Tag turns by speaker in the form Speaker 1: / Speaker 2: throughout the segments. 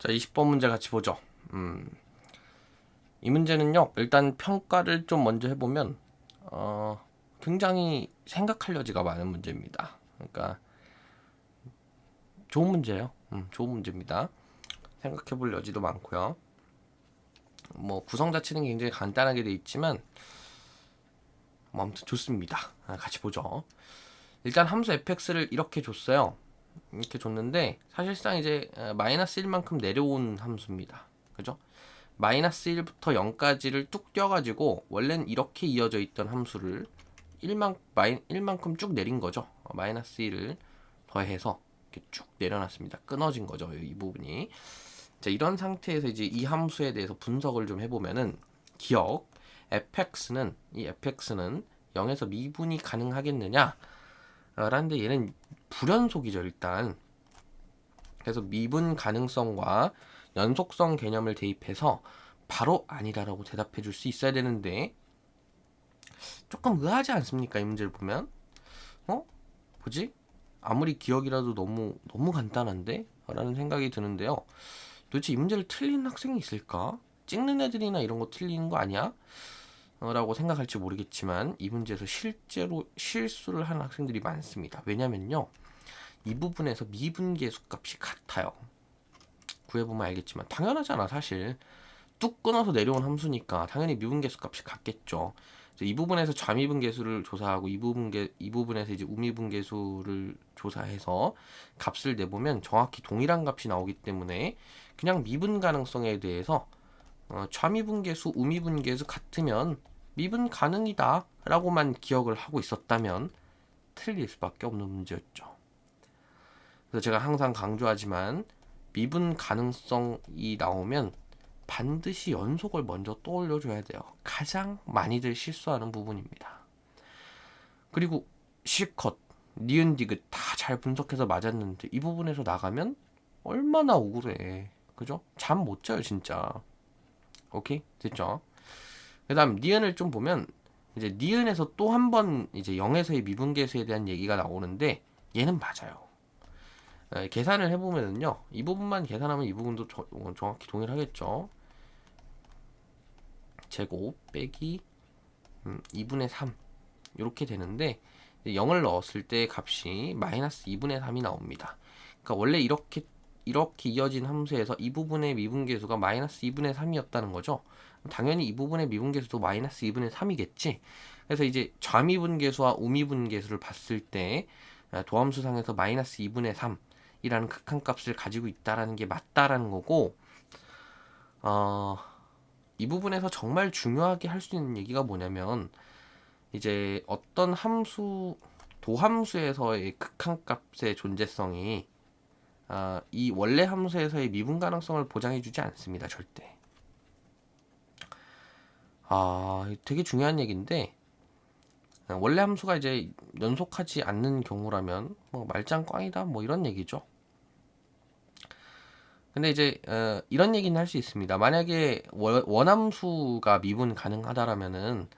Speaker 1: 자, 20번 문제 같이 보죠. 음. 이 문제는요. 일단 평가를 좀 먼저 해 보면 어, 굉장히 생각할 여지가 많은 문제입니다. 그러니까 좋은 문제예요. 음, 좋은 문제입니다. 생각해 볼 여지도 많고요. 뭐 구성 자체는 굉장히 간단하게 돼 있지만 뭐 아무튼 좋습니다. 아, 같이 보죠. 일단 함수 fx를 이렇게 줬어요. 이렇게 줬는데 사실상 이제 어, 마이너스 1만큼 내려온 함수입니다. 그죠? 마이너스 1부터 0까지를 뚝 떼어가지고 원래는 이렇게 이어져 있던 함수를 1만, 마이, 1만큼 쭉 내린 거죠. 어, 마이너스 1을 더해서 이렇게 쭉 내려놨습니다. 끊어진 거죠. 이 부분이. 자, 이런 상태에서 이제 이 함수에 대해서 분석을 좀 해보면은 기억 fx는 이 fx는 0에서 미분이 가능하겠느냐? 라는데 얘는 불연속이죠 일단. 그래서 미분 가능성과 연속성 개념을 대입해서 바로 아니다라고 대답해 줄 수 있어야 되는데 조금 의아하지 않습니까 이 문제를 보면? 어? 뭐지? 아무리 기억이라도 너무 너무 간단한데? 라는 생각이 드는데요. 도대체 이 문제를 틀린 학생이 있을까? 찍는 애들이나 이런 거 틀리는 거 아니야 라고 생각할지 모르겠지만 이 문제에서 실제로 실수를 하는 학생들이 많습니다. 왜냐면요. 이 부분에서 미분계 수 값이 같아요. 구해보면 알겠지만 당연하잖아 사실. 뚝 끊어서 내려온 함수니까 당연히 미분계수 값이 같겠죠. 이 부분에서 좌미분계수를 조사하고 이 부분계 이 부분에서 이제 우미분계수를 조사해서 값을 내보면 정확히 동일한 값이 나오기 때문에 그냥 미분 가능성에 대해서 어, 좌미분계수, 우미분계수 같으면 미분 가능이다 라고만 기억을 하고 있었다면 틀릴 수밖에 없는 문제였죠. 그래서 제가 항상 강조하지만 미분 가능성이 나오면 반드시 연속을 먼저 떠올려 줘야 돼요. 가장 많이들 실수하는 부분입니다. 그리고 실컷 니은 디귿 다 잘 분석해서 맞았는데 이 부분에서 나가면 얼마나 억울해. 그죠? 잠 못 자요, 진짜. 오케이? 됐죠? 그 다음 니은을 좀 보면 이제 니은에서 또 한 번 이제 0에서의 미분계수에 대한 얘기가 나오는데 얘는 맞아요. 에, 계산을 해보면은요 이 부분만 계산하면 이 부분도 저, 어, 정확히 동일하겠죠. 제곱 빼기 음, 2분의 3 이렇게 되는데 0을 넣었을 때 값이 마이너스 2분의 3이 나옵니다. 그러니까 원래 이렇게 이렇게 이어진 함수에서 이 부분의 미분계수가 마이너스 2분의 3이었다는 거죠. 당연히 이 부분의 미분계수도 마이너스 2분의 3이겠지. 그래서 이제 좌미분계수와 우미분계수를 봤을 때 아, 도함수상에서 마이너스 2분의 3이라는 극한값을 가지고 있다라는 게 맞다라는 거고 어, 이 부분에서 정말 중요하게 할 수 있는 얘기가 뭐냐면 이제 어떤 함수 도함수에서의 극한값의 존재성이 아, 이 원래 함수에서의 미분 가능성을 보장해주지 않습니다 절대. 아, 되게 중요한 얘기인데 원래 함수가 이제 연속하지 않는 경우라면 뭐 말짱 꽝이다 뭐 이런 얘기죠. 근데 이제 어, 이런 얘기는 할 수 있습니다. 만약에 원함수가 미분 가능하다라면은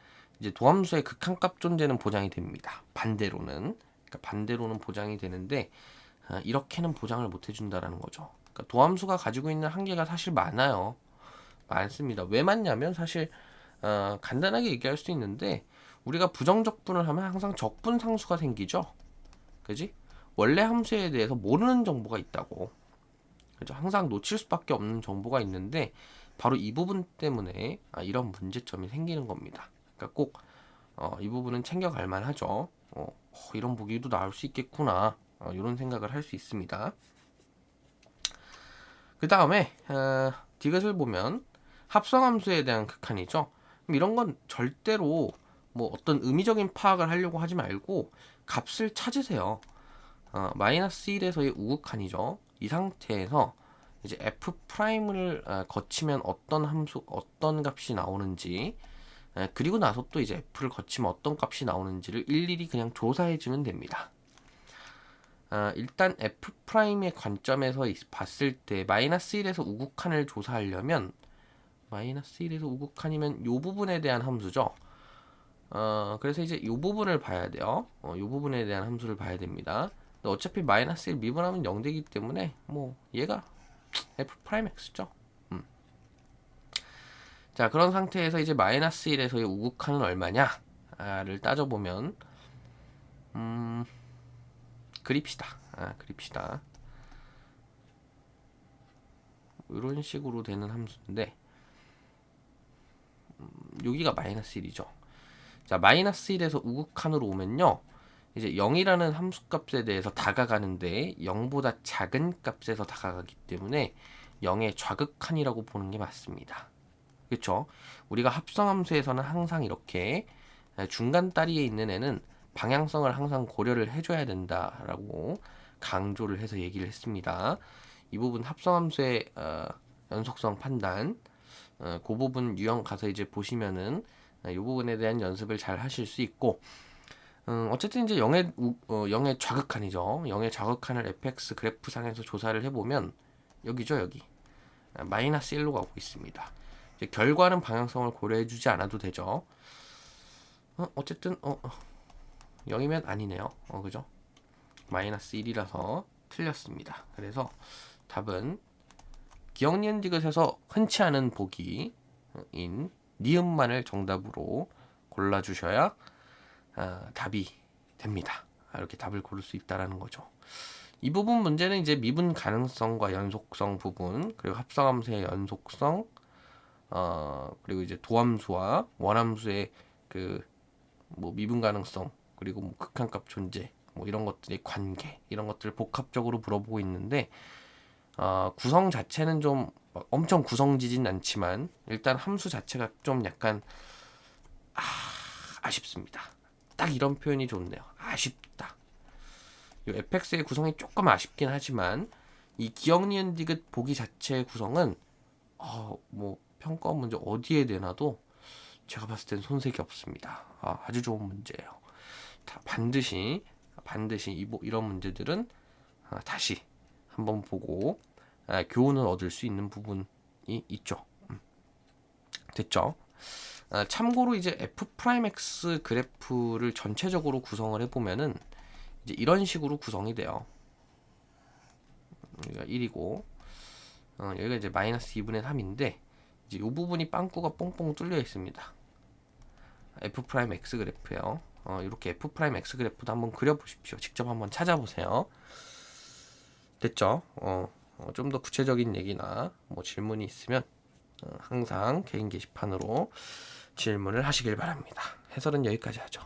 Speaker 1: 이제 도함수의 극한값 존재는 보장이 됩니다. 반대로는 그러니까 반대로는 보장이 되는데 어, 이렇게는 보장을 못 해준다라는 거죠. 그러니까 도함수가 가지고 있는 한계가 사실 많아요. 많습니다. 왜 많냐면 사실 어, 간단하게 얘기할 수 있는데 우리가 부정적분을 하면 항상 적분 상수가 생기죠. 그지? 원래 함수에 대해서 모르는 정보가 있다고. 그죠? 항상 놓칠 수밖에 없는 정보가 있는데 바로 이 부분 때문에 아, 이런 문제점이 생기는 겁니다. 그러니까 꼭이 어, 부분은 챙겨갈 만하죠. 어, 어, 이런 보기도 나올 수 있겠구나. 어, 이런 생각을 할 수 있습니다. 그 다음에 어, 디귿을 보면 합성함수에 대한 극한이죠. 이런 건 절대로 뭐 어떤 의미적인 파악을 하려고 하지 말고 값을 찾으세요. 어, 마이너스 1에서의 우극한이죠. 이 상태에서 이제 f 프라임을 어, 거치면 어떤 함수 어떤 값이 나오는지 에, 그리고 나서 또 이제 f를 거치면 어떤 값이 나오는지를 일일이 그냥 조사해 주면 됩니다. 어, 일단 f 프라임의 관점에서 봤을 때 마이너스 1에서 우극한을 조사하려면 마이너스 1에서 우극한이면 요 부분에 대한 함수죠. 어, 그래서 이제 요 부분을 봐야 돼요. 어, 요 부분에 대한 함수를 봐야 됩니다. 어차피 마이너스 1 미분하면 0 되기 때문에 뭐 얘가 F 프라임 X죠. 음. 자 그런 상태에서 이제 마이너스 1에서의 우극한은 얼마냐를 따져보면 음 그립시다. 아 그립시다. 이런 식으로 되는 함수인데 음, 여기가 마이너스 1이죠. 자 마이너스 1에서 우극한으로 오면요. 이제 0이라는 함수값에 대해서 다가가는데 0보다 작은 값에서 다가가기 때문에 0의 좌극한이라고 보는 게 맞습니다. 그렇죠? 우리가 합성함수에서는 항상 이렇게 중간 다리에 있는 애는 방향성을 항상 고려를 해줘야 된다라고 강조를 해서 얘기를 했습니다. 이 부분 합성함수의 어, 연속성 판단 어, 그 부분 유형 가서 이제 보시면은 어, 이 부분에 대한 연습을 잘 하실 수 있고 음, 어쨌든 이제 0의, 우, 어, 0의 좌극한이죠. 0의 좌극한을 fx 그래프 상에서 조사를 해보면 여기죠 여기 아, 마이너스 1로 가고 있습니다. 이제 결과는 방향성을 고려해주지 않아도 되죠. 어, 어쨌든 어, 어, 0이면 아니네요. 어, 그죠? 마이너스 1이라서 틀렸습니다. 그래서 답은 기억니은 디귿에서 흔치 않은 보기인 니은만을 정답으로 골라주셔야 아, 답이 됩니다. 아, 이렇게 답을 고를 수 있다라는 거죠. 이 부분 문제는 이제 미분 가능성과 연속성 부분 그리고 합성함수의 연속성 어 그리고 이제 도함수와 원함수의 그 뭐 미분 가능성 그리고 뭐 극한값 존재 뭐 이런 것들의 관계 이런 것들을 복합적으로 물어보고 있는데 어, 구성 자체는 좀막 엄청 구성지진 않지만 일단 함수 자체가 좀 약간 아, 아쉽습니다. 딱 이런 표현이 좋네요. 아쉽다. 이 fx의 구성이 조금 아쉽긴 하지만 이 기억 니은 디귿 보기 자체의 구성은 어, 뭐 평가 문제 어디에 내놔도 제가 봤을 땐 손색이 없습니다. 아, 아주 좋은 문제예요. 다 반드시 반드시 이, 이런 문제들은 아, 다시 한번 보고 아, 교훈을 얻을 수 있는 부분이 있죠. 음. 됐죠? 아, 참고로 이제 f 프라임 x 그래프를 전체적으로 구성을 해보면은 이제 이런 식으로 구성이 돼요. 여기가 1이고 어, 여기가 이제 마이너스 2분의 3인데 이제 이 부분이 빵꾸가 뽕뽕 뚫려 있습니다. f 프라임 x 그래프요. 어, 이렇게 f 프라임 x 그래프도 한번 그려보십시오. 직접 한번 찾아보세요. 됐죠? 어, 어, 좀 더 구체적인 얘기나 뭐 질문이 있으면 어, 항상 개인 게시판으로 질문을 하시길 바랍니다. 해설은 여기까지 하죠.